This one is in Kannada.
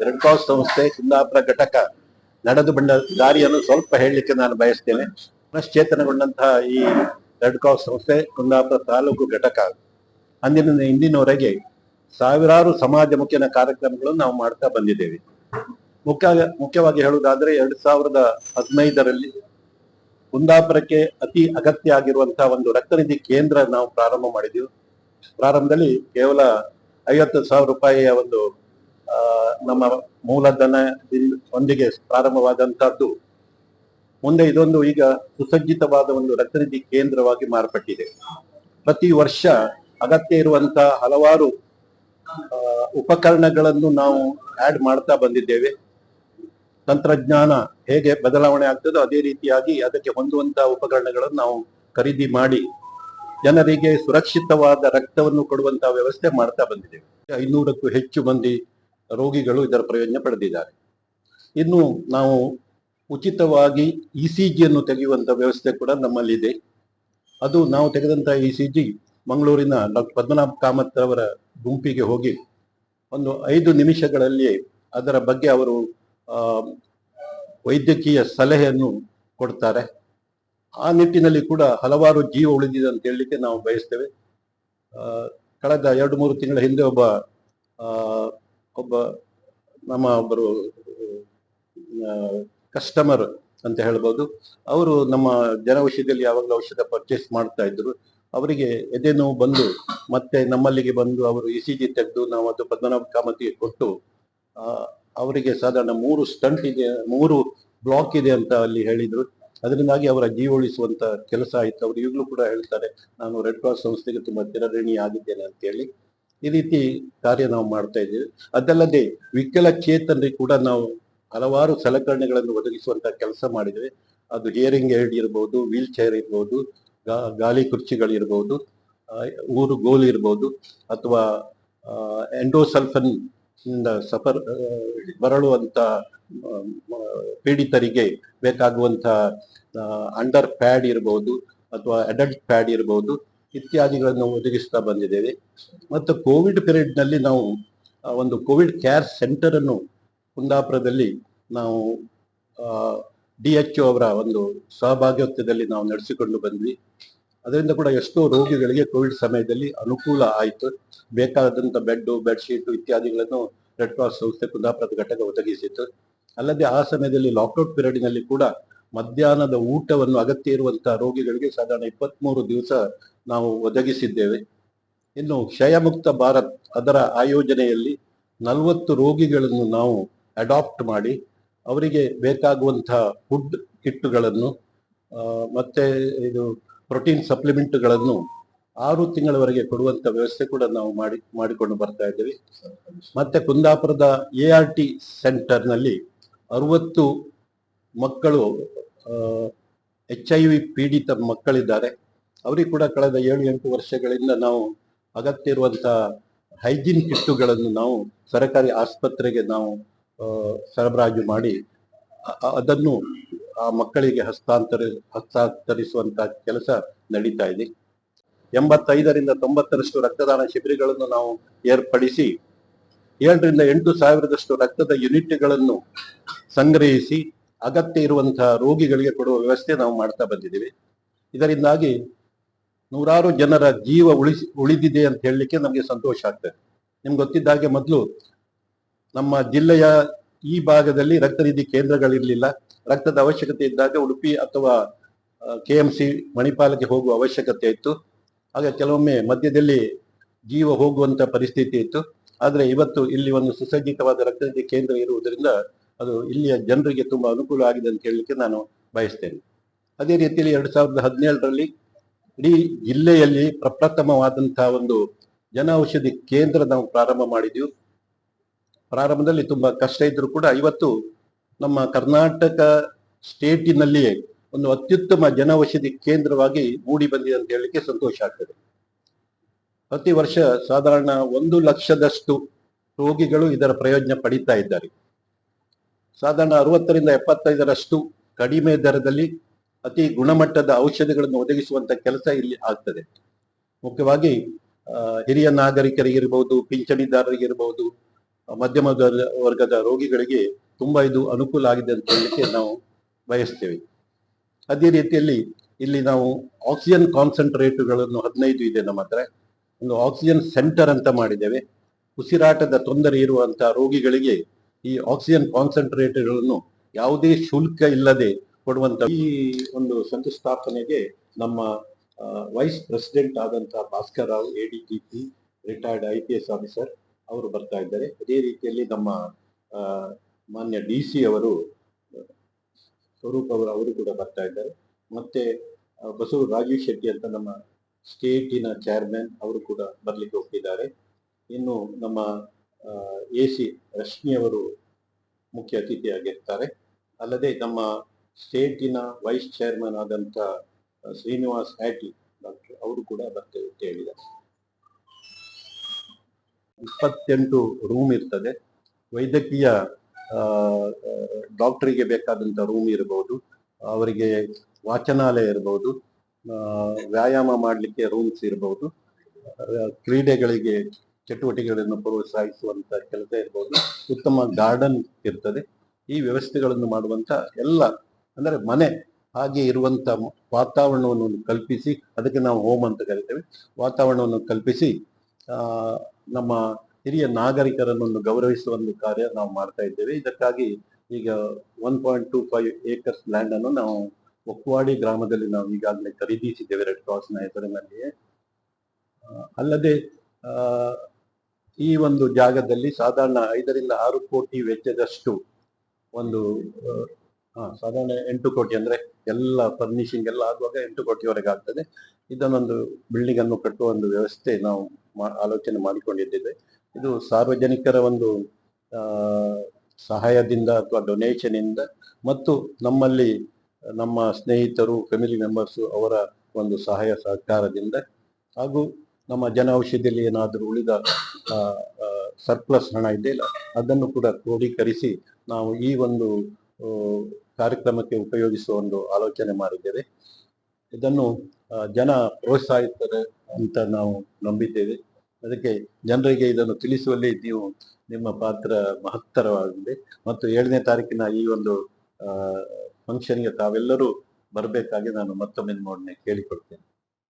ರೆಡ್ ಕ್ರಾಸ್ ಸಂಸ್ಥೆ ಕುಂದಾಪುರ ಘಟಕ ನಡೆದು ಬಂದ ದಾರಿಯನ್ನು ಸ್ವಲ್ಪ ಹೇಳಲಿಕ್ಕೆ ನಾನು ಬಯಸ್ತೇನೆ. ಪುನಶ್ಚೇತನಗೊಂಡಂತಹ ಈ ರೆಡ್ ಕ್ರಾಸ್ ಸಂಸ್ಥೆ ಕುಂದಾಪುರ ತಾಲೂಕು ಘಟಕ ಅಂದಿನಿಂದ ಇಂದಿನವರೆಗೆ ಸಾವಿರಾರು ಸಮಾಜಮುಖಿನ ಕಾರ್ಯಕ್ರಮಗಳನ್ನು ನಾವು ಮಾಡ್ತಾ ಬಂದಿದ್ದೇವೆ. ಮುಖ್ಯ ಮುಖ್ಯವಾಗಿ ಹೇಳುವುದಾದ್ರೆ ಎರಡ್ ಸಾವಿರದ ಹದಿನೈದರಲ್ಲಿ ಕುಂದಾಪುರಕ್ಕೆ ಅತಿ ಅಗತ್ಯ ಆಗಿರುವಂತಹ ಒಂದು ರಕ್ತನಿಧಿ ಕೇಂದ್ರ ನಾವು ಪ್ರಾರಂಭ ಮಾಡಿದೆವು. ಪ್ರಾರಂಭದಲ್ಲಿ ಕೇವಲ ಐವತ್ತು ಸಾವಿರ ರೂಪಾಯಿಯ ಒಂದು ನಮ್ಮ ಮೂಲಧನ ಒಂದಿಗೆ ಪ್ರಾರಂಭವಾದಂತಹದ್ದು, ಮುಂದೆ ಇದೊಂದು ಈಗ ಸುಸಜ್ಜಿತವಾದ ಒಂದು ರಕ್ತನಿಧಿ ಕೇಂದ್ರವಾಗಿ ಮಾರ್ಪಟ್ಟಿದೆ. ಪ್ರತಿ ವರ್ಷ ಅಗತ್ಯ ಇರುವಂತಹ ಹಲವಾರು ಉಪಕರಣಗಳನ್ನು ನಾವು ಆಡ್ ಮಾಡ್ತಾ ಬಂದಿದ್ದೇವೆ. ತಂತ್ರಜ್ಞಾನ ಹೇಗೆ ಬದಲಾವಣೆ ಆಗ್ತದೋ ಅದೇ ರೀತಿಯಾಗಿ ಅದಕ್ಕೆ ಹೊಂದುವಂತಹ ಉಪಕರಣಗಳನ್ನು ನಾವು ಖರೀದಿ ಮಾಡಿ ಜನರಿಗೆ ಸುರಕ್ಷಿತವಾದ ರಕ್ತವನ್ನು ಕೊಡುವಂತಹ ವ್ಯವಸ್ಥೆ ಮಾಡ್ತಾ ಬಂದಿದ್ದೇವೆ. ಐನೂರಕ್ಕೂ ಹೆಚ್ಚು ಮಂದಿ ರೋಗಿಗಳು ಇದರ ಪ್ರಯೋಜನ ಪಡೆದಿದ್ದಾರೆ. ಇನ್ನು ನಾವು ಉಚಿತವಾಗಿ ಇ ಸಿ ಜಿಯನ್ನು ತೆಗೆಯುವಂಥ ವ್ಯವಸ್ಥೆ ಕೂಡ ನಮ್ಮಲ್ಲಿದೆ. ಅದು ನಾವು ತೆಗೆದಂಥ ಇ ಸಿ ಜಿ ಮಂಗಳೂರಿನ ಡಾಕ್ಟರ್ ಪದ್ಮನಾಭ ಕಾಮತ್ ಅವರ ಗುಂಪಿಗೆ ಹೋಗಿ ಒಂದು ಐದು ನಿಮಿಷಗಳಲ್ಲಿ ಅದರ ಬಗ್ಗೆ ಅವರು ವೈದ್ಯಕೀಯ ಸಲಹೆಯನ್ನು ಕೊಡ್ತಾರೆ. ಆ ನಿಟ್ಟಿನಲ್ಲಿ ಕೂಡ ಹಲವಾರು ಜೀವ ಉಳಿದಿದೆ ಅಂತ ಹೇಳಲಿಕ್ಕೆ ನಾವು ಬಯಸ್ತೇವೆ. ಕಳೆದ ಎರಡು ಮೂರು ತಿಂಗಳ ಹಿಂದೆ ಒಬ್ಬ ಒಬ್ಬ ನಮ್ಮ ಒಬ್ಬರು ಕಸ್ಟಮರ್ ಅಂತ ಹೇಳ್ಬೋದು. ಅವರು ನಮ್ಮ ಜನೌಷಧಿಯಲ್ಲಿ ಯಾವಾಗಲೂ ಔಷಧ ಪರ್ಚೇಸ್ ಮಾಡ್ತಾ ಇದ್ರು. ಅವರಿಗೆ ಎದೆ ನೋವು ಬಂದು ಮತ್ತೆ ನಮ್ಮಲ್ಲಿಗೆ ಬಂದು ಅವರು ಇ ಸಿ ಜಿ ತೆಗೆದು ನಾವು ಅದು ಪದ್ಮನಾಭ ಕಾಮತಿಗೆ ಕೊಟ್ಟು ಅವರಿಗೆ ಸಾಧಾರಣ ಮೂರು ಸ್ಟಂಟ್ ಇದೆ, ಮೂರು ಬ್ಲಾಕ್ ಇದೆ ಅಂತ ಅಲ್ಲಿ ಹೇಳಿದ್ರು. ಅದರಿಂದಾಗಿ ಅವರ ಜೀವ ಉಳಿಸುವಂತ ಕೆಲಸ ಆಯ್ತು. ಅವರು ಈಗಲೂ ಕೂಡ ಹೇಳ್ತಾರೆ, ನಾನು ರೆಡ್ ಕ್ರಾಸ್ ಸಂಸ್ಥೆಗೆ ತುಂಬಾ ಚಿರಋಣಿ ಆಗಿದ್ದೇನೆ ಅಂತ ಹೇಳಿ ಈ ರೀತಿ ಕಾರ್ಯ ನಾವು ಮಾಡ್ತಾ ಇದ್ದೇವೆ. ಅದಲ್ಲದೆ ವಿಕಲಚೇತನರಿಗೆ ಕೂಡ ನಾವು ಹಲವಾರು ಸಲಕರಣೆಗಳನ್ನು ಒದಗಿಸುವಂತ ಕೆಲಸ ಮಾಡಿದ್ದೇವೆ ಅದು ಹಿಯರಿಂಗ್ ಏಡ್ ಇರ್ಬೋದು ವೀಲ್ ಚೇರ್ ಇರ್ಬೋದು ಗಾಲಿ ಕುರ್ಚಿಗಳಿರ್ಬೋದು ಊರು ಗೋಲ್ ಇರ್ಬೋದು, ಅಥವಾ ಎಂಡೋಸಲ್ಫನ್ ಸಫರ್ ಬರಳುವಂತ ಪೀಡಿತರಿಗೆ ಬೇಕಾಗುವಂತ ಅಂಡರ್ ಪ್ಯಾಡ್ ಇರ್ಬೋದು, ಅಥವಾ ಅಡಲ್ಟ್ ಪ್ಯಾಡ್ ಇರಬಹುದು ಇತ್ಯಾದಿಗಳನ್ನು ಒದಗಿಸ್ತಾ ಬಂದಿದ್ದೇವೆ. ಮತ್ತು ಕೋವಿಡ್ ಪೀರಿಯಡ್ನಲ್ಲಿ ನಾವು ಒಂದು ಕೋವಿಡ್ ಕೇರ್ ಸೆಂಟರ್ ಅನ್ನು ಕುಂದಾಪುರದಲ್ಲಿ ನಾವು ಡಿ ಎಚ್ ಅವರ ಒಂದು ಸಹಭಾಗಿತ್ವದಲ್ಲಿ ನಾವು ನಡೆಸಿಕೊಂಡು ಬಂದ್ವಿ. ಅದರಿಂದ ಕೂಡ ಎಷ್ಟೋ ರೋಗಿಗಳಿಗೆ ಕೋವಿಡ್ ಸಮಯದಲ್ಲಿ ಅನುಕೂಲ ಆಯಿತು. ಬೇಕಾದಂಥ ಬೆಡ್ ಬೆಡ್ಶೀಟ್ ಇತ್ಯಾದಿಗಳನ್ನು ರೆಡ್ ಕ್ರಾಸ್ ಸಂಸ್ಥೆ ಕುಂದಾಪುರದ ಘಟಕ ಒದಗಿಸಿತ್ತು. ಅಲ್ಲದೆ ಆ ಸಮಯದಲ್ಲಿ ಲಾಕ್ಡೌನ್ ಪೀರಿಯಡ್ನಲ್ಲಿ ಕೂಡ ಮಧ್ಯಾಹ್ನದ ಊಟವನ್ನು ಅಗತ್ಯ ಇರುವಂತಹ ರೋಗಿಗಳಿಗೆ ಸಾಧಾರಣ ಇಪ್ಪತ್ಮೂರು ದಿವಸ ನಾವು ಒದಗಿಸಿದ್ದೇವೆ. ಇನ್ನು ಕ್ಷಯಮುಕ್ತ ಭಾರತ್ ಅದರ ಆಯೋಜನೆಯಲ್ಲಿ ನಲವತ್ತು ರೋಗಿಗಳನ್ನು ನಾವು ಅಡಾಪ್ಟ್ ಮಾಡಿ ಅವರಿಗೆ ಬೇಕಾಗುವಂತಹ ಫುಡ್ ಕಿಟ್ಗಳನ್ನು ಆ, ಮತ್ತೆ ಇದು ಪ್ರೋಟೀನ್ ಸಪ್ಲಿಮೆಂಟ್ಗಳನ್ನು ಆರು ತಿಂಗಳವರೆಗೆ ಕೊಡುವಂತ ವ್ಯವಸ್ಥೆ ಕೂಡ ನಾವು ಮಾಡಿ ಮಾಡಿಕೊಂಡು ಬರ್ತಾ ಇದ್ದೇವೆ. ಮತ್ತೆ ಕುಂದಾಪುರದ ಎ ಆರ್ ಟಿ ಸೆಂಟರ್ನಲ್ಲಿ ಅರವತ್ತು ಮಕ್ಕಳು ಎಚ್ ಐ ವಿ ಪೀಡಿತ ಮಕ್ಕಳಿದ್ದಾರೆ. ಅವರಿಗೆ ಕೂಡ ಕಳೆದ ಏಳು, ಎಂಟು ವರ್ಷಗಳಿಂದ ನಾವು ಅಗತ್ಯ ಇರುವಂತಹ ಹೈಜೀನ್ ಕಿಟ್ಟುಗಳನ್ನು ನಾವು ಸರಕಾರಿ ಆಸ್ಪತ್ರೆಗೆ ನಾವು ಸರಬರಾಜು ಮಾಡಿ ಅದನ್ನು ಆ ಮಕ್ಕಳಿಗೆ ಹಸ್ತಾಂತರ, ಹಸ್ತಾಂತರಿಸುವಂತ ಕೆಲಸ ನಡೀತಾ ಇದೆ. ಎಂಬತ್ತೈದರಿಂದ ತೊಂಬತ್ತರಷ್ಟು ರಕ್ತದಾನ ಶಿಬಿರಗಳನ್ನು ನಾವು ಏರ್ಪಡಿಸಿ, ಏಳರಿಂದ ಎಂಟು ಸಾವಿರದಷ್ಟು ರಕ್ತದ ಯೂನಿಟ್ಗಳನ್ನು ಸಂಗ್ರಹಿಸಿ ಅಗತ್ಯ ಇರುವಂತಹ ರೋಗಿಗಳಿಗೆ ಕೊಡುವ ವ್ಯವಸ್ಥೆ ನಾವು ಮಾಡ್ತಾ ಬಂದಿದ್ದೀವಿ. ಇದರಿಂದಾಗಿ ನೂರಾರು ಜನರ ಜೀವ ಉಳಿಸಿ, ಉಳಿದಿದೆ ಅಂತ ಹೇಳಲಿಕ್ಕೆ ನಮಗೆ ಸಂತೋಷ ಆಗ್ತದೆ. ನಿಮ್ಗೆ ಗೊತ್ತಿದ್ದ ಹಾಗೆ ಮೊದಲು ನಮ್ಮ ಜಿಲ್ಲೆಯ ಈ ಭಾಗದಲ್ಲಿ ರಕ್ತನಿಧಿ ಕೇಂದ್ರಗಳಿರಲಿಲ್ಲ. ರಕ್ತದ ಅವಶ್ಯಕತೆ ಇದ್ದಾಗ ಉಡುಪಿ ಅಥವಾ ಕೆ ಎಂ ಸಿ ಮಣಿಪಾಲಕ್ಕೆ ಹೋಗುವ ಅವಶ್ಯಕತೆ ಇತ್ತು. ಆಗ ಕೆಲವೊಮ್ಮೆ ಮಧ್ಯದಲ್ಲಿ ಜೀವ ಹೋಗುವಂತ ಪರಿಸ್ಥಿತಿ ಇತ್ತು. ಆದ್ರೆ ಇವತ್ತು ಇಲ್ಲಿ ಒಂದು ಸುಸಜ್ಜಿತವಾದ ರಕ್ತನಿಧಿ ಕೇಂದ್ರ ಇರುವುದರಿಂದ ಅದು ಇಲ್ಲಿಯ ಜನರಿಗೆ ತುಂಬಾ ಅನುಕೂಲ ಆಗಿದೆ ಅಂತ ಹೇಳಲಿಕ್ಕೆ ನಾನು ಬಯಸ್ತೇನೆ. ಅದೇ ರೀತಿಯಲ್ಲಿ ಎರಡು ಸಾವಿರದ ಹದಿನೇಳರಲ್ಲಿ ಇಡೀ ಜಿಲ್ಲೆಯಲ್ಲಿ ಪ್ರಪ್ರಥಮವಾದಂತಹ ಒಂದು ಜನ ಔಷಧಿ ಕೇಂದ್ರ ನಾವು ಪ್ರಾರಂಭ ಮಾಡಿದ್ವಿ. ಪ್ರಾರಂಭದಲ್ಲಿ ತುಂಬಾ ಕಷ್ಟ ಇದ್ರು ಕೂಡ ಇವತ್ತು ನಮ್ಮ ಕರ್ನಾಟಕ ಸ್ಟೇಟಿನಲ್ಲಿಯೇ ಒಂದು ಅತ್ಯುತ್ತಮ ಜನೌಷಧಿ ಕೇಂದ್ರವಾಗಿ ಮೂಡಿ ಬಂದಿದೆ ಅಂತ ಹೇಳಲಿಕ್ಕೆ ಸಂತೋಷ ಆಗ್ತದೆ. ಪ್ರತಿ ವರ್ಷ ಸಾಧಾರಣ ಒಂದು ಲಕ್ಷದಷ್ಟು ರೋಗಿಗಳು ಇದರ ಪ್ರಯೋಜನ ಪಡಿತಾ ಇದ್ದಾರೆ. ಸಾಧಾರಣ ಅರವತ್ತರಿಂದ ಎಪ್ಪತ್ತೈದರಷ್ಟು ಕಡಿಮೆ ದರದಲ್ಲಿ ಅತಿ ಗುಣಮಟ್ಟದ ಔಷಧಿಗಳನ್ನು ಒದಗಿಸುವಂತ ಕೆಲಸ ಇಲ್ಲಿ ಆಗ್ತದೆ. ಮುಖ್ಯವಾಗಿ ಹಿರಿಯ ನಾಗರಿಕರಿಗಿರ್ಬೋದು ಪಿಂಚಣಿದಾರರಿಗಿರ್ಬಹುದು ಮಧ್ಯಮ ವರ್ಗದ ರೋಗಿಗಳಿಗೆ ತುಂಬಾ ಇದು ಅನುಕೂಲ ಆಗಿದೆ ಅಂತ ಹೇಳಲಿಕ್ಕೆ ನಾವು ಬಯಸ್ತೇವೆ. ಅದೇ ರೀತಿಯಲ್ಲಿ ಇಲ್ಲಿ ನಾವು ಆಕ್ಸಿಜನ್ ಕಾನ್ಸಂಟ್ರೇಟ್ಗಳನ್ನು ಹದಿನೈದು ಇದೆ ನಮ್ಮ ಹತ್ರ. ಒಂದು ಆಕ್ಸಿಜನ್ ಸೆಂಟರ್ ಅಂತ ಮಾಡಿದ್ದೇವೆ. ಉಸಿರಾಟದ ತೊಂದರೆ ಇರುವಂತಹ ರೋಗಿಗಳಿಗೆ ಈ ಆಕ್ಸಿಜನ್ ಕಾನ್ಸಂಟ್ರೇಟರ್ಗಳನ್ನು ಯಾವುದೇ ಶುಲ್ಕ ಇಲ್ಲದೆ ಕೊಡುವಂತ ಈ ಒಂದು ಶಂಕುಸ್ಥಾಪನೆಗೆ ನಮ್ಮ ವೈಸ್ ಪ್ರೆಸಿಡೆಂಟ್ ಆದಂತಹ Bhaskar Rao P retired I P S officer ಅವರು ಬರ್ತಾ ಇದ್ದಾರೆ. ಅದೇ ರೀತಿಯಲ್ಲಿ ನಮ್ಮ ಮಾನ್ಯ ಡಿ ಸಿ ಅವರು, ಸ್ವರೂಪ್ ಅವರು ಅವರು ಕೂಡ ಬರ್ತಾ ಇದ್ದಾರೆ. ಮತ್ತೆ ಬಸವ ರಾಜೀವ್ ಶೆಟ್ಟಿ ಅಂತ ನಮ್ಮ ಸ್ಟೇಟಿನ ಚೇರ್ಮನ್ ಅವರು ಕೂಡ ಬರ್ಲಿಕ್ಕೆ ಹೋಗ್ತಿದ್ದಾರೆ ಇನ್ನು ನಮ್ಮ ಎ ಸಿ ರಶ್ಮಿ ಅವರು ಮುಖ್ಯ ಅತಿಥಿಯಾಗಿರ್ತಾರೆ. ಅಲ್ಲದೆ ನಮ್ಮ ಸ್ಟೇಟಿನ ವೈಸ್ ಚೇರ್ಮನ್ ಆದಂತ ಶ್ರೀನಿವಾಸ್ ಹ್ಯಾಟಿ ಡಾಕ್ಟರ್ ಅವರು ಕೂಡ ಬರ್ತೇವೆ ಅಂತ ಹೇಳಿದ್ದಾರೆ. ಇಪ್ಪತ್ತೆಂಟು ರೂಮ್ ಇರ್ತದೆ. ವೈದ್ಯಕೀಯ ಡಾಕ್ಟರಿಗೆ ಬೇಕಾದಂತ ರೂಮ್ ಇರಬಹುದು ಅವರಿಗೆ ವಾಚನಾಲಯ ಇರಬಹುದು ವ್ಯಾಯಾಮ ಮಾಡಲಿಕ್ಕೆ ರೂಮ್ಸ್ ಇರಬಹುದು ಕ್ರೀಡೆಗಳಿಗೆ ಚಟುವಟಿಕೆಗಳನ್ನು ಪ್ರೋತ್ಸಾಹಿಸುವಂತ ಕೆಲಸ ಇರ್ಬೋದು. ಉತ್ತಮ ಗಾರ್ಡನ್ ಇರ್ತದೆ. ಈ ವ್ಯವಸ್ಥೆಗಳನ್ನು ಮಾಡುವಂತ ಎಲ್ಲ, ಅಂದ್ರೆ ಮನೆ ಹಾಗೆ ಇರುವಂತ ವಾತಾವರಣವನ್ನು ಕಲ್ಪಿಸಿ, ಅದಕ್ಕೆ ನಾವು ಹೋಮ್ ಅಂತ ಕರಿತೇವೆ. ವಾತಾವರಣವನ್ನು ಕಲ್ಪಿಸಿ ನಮ್ಮ ಹಿರಿಯ ನಾಗರಿಕರನ್ನು ಗೌರವಿಸುವ ಒಂದು ಕಾರ್ಯ ನಾವು ಮಾಡ್ತಾ ಇದ್ದೇವೆ. ಇದಕ್ಕಾಗಿ ಈಗ one point two five acres land ಅನ್ನು ನಾವು ಒಕ್ವಾಡಿ ಗ್ರಾಮದಲ್ಲಿ ನಾವು ಈಗಾಗಲೇ ಖರೀದಿಸಿದ್ದೇವೆ ರೆಡ್ ಕ್ರಾಸ್ನ ಹೆಸರಿನಲ್ಲಿಯೇ. ಅಲ್ಲದೆ ಈ ಒಂದು ಜಾಗದಲ್ಲಿ ಸಾಧಾರಣ ಐದರಿಂದ ಆರು ಕೋಟಿ ವೆಚ್ಚದಷ್ಟು ಒಂದು ಸಾಧಾರಣ ಎಂಟು ಕೋಟಿ ಅಂದ್ರೆ ಎಲ್ಲ ಫರ್ನಿಶಿಂಗ್ ಎಲ್ಲ ಆಗುವಾಗ ಎಂಟು ಕೋಟಿವರೆಗೆ ಆಗ್ತದೆ. ಇದನ್ನೊಂದು ಬಿಲ್ಡಿಂಗ್ ಅನ್ನು ಕಟ್ಟುವ ಒಂದು ವ್ಯವಸ್ಥೆ ನಾವು ಆಲೋಚನೆ ಮಾಡಿಕೊಂಡಿದ್ದೇವೆ. ಇದು ಸಾರ್ವಜನಿಕರ ಒಂದು ಸಹಾಯದಿಂದ ಅಥವಾ ಡೊನೇಷನ್ ಇಂದ ಮತ್ತು ನಮ್ಮಲ್ಲಿ ನಮ್ಮ ಸ್ನೇಹಿತರು ಫ್ಯಾಮಿಲಿ ಮೆಂಬರ್ಸ್ ಅವರ ಒಂದು ಸಹಾಯ ಸಹಕಾರದಿಂದ ಹಾಗೂ ನಮ್ಮ ಜನ ಔಷಧಿಯಲ್ಲಿ ಏನಾದರೂ ಉಳಿದ ಸರ್ಪ್ಲಸ್ ಹಣ ಇದೆಯಲ್ಲ ಅದನ್ನು ಕೂಡ ಕ್ರೋಢೀಕರಿಸಿ ನಾವು ಈ ಒಂದು ಕಾರ್ಯಕ್ರಮಕ್ಕೆ ಉಪಯೋಗಿಸುವ ಒಂದು ಆಲೋಚನೆ ಮಾಡಿದ್ದೇವೆ. ಇದನ್ನು ಜನ ಪ್ರೋತ್ಸಾಹಿಸ್ತಾರೆ ಅಂತ ನಾವು ನಂಬಿದ್ದೇವೆ. ಅದಕ್ಕೆ ಜನರಿಗೆ ಇದನ್ನು ತಿಳಿಸುವಲ್ಲಿ ನೀವು ನಿಮ್ಮ ಪಾತ್ರ ಮಹತ್ತರವಾಗಿದೆ. ಮತ್ತು ಏಳನೇ ತಾರೀಕಿನ ಈ ಒಂದು ಫಂಕ್ಷನ್ಗೆ ತಾವೆಲ್ಲರೂ ಬರಬೇಕಾಗಿ ನಾನು ಮತ್ತೊಮ್ಮೆ ನೋಡನೆ ಕೇಳಿಕೊಳ್ತೇನೆ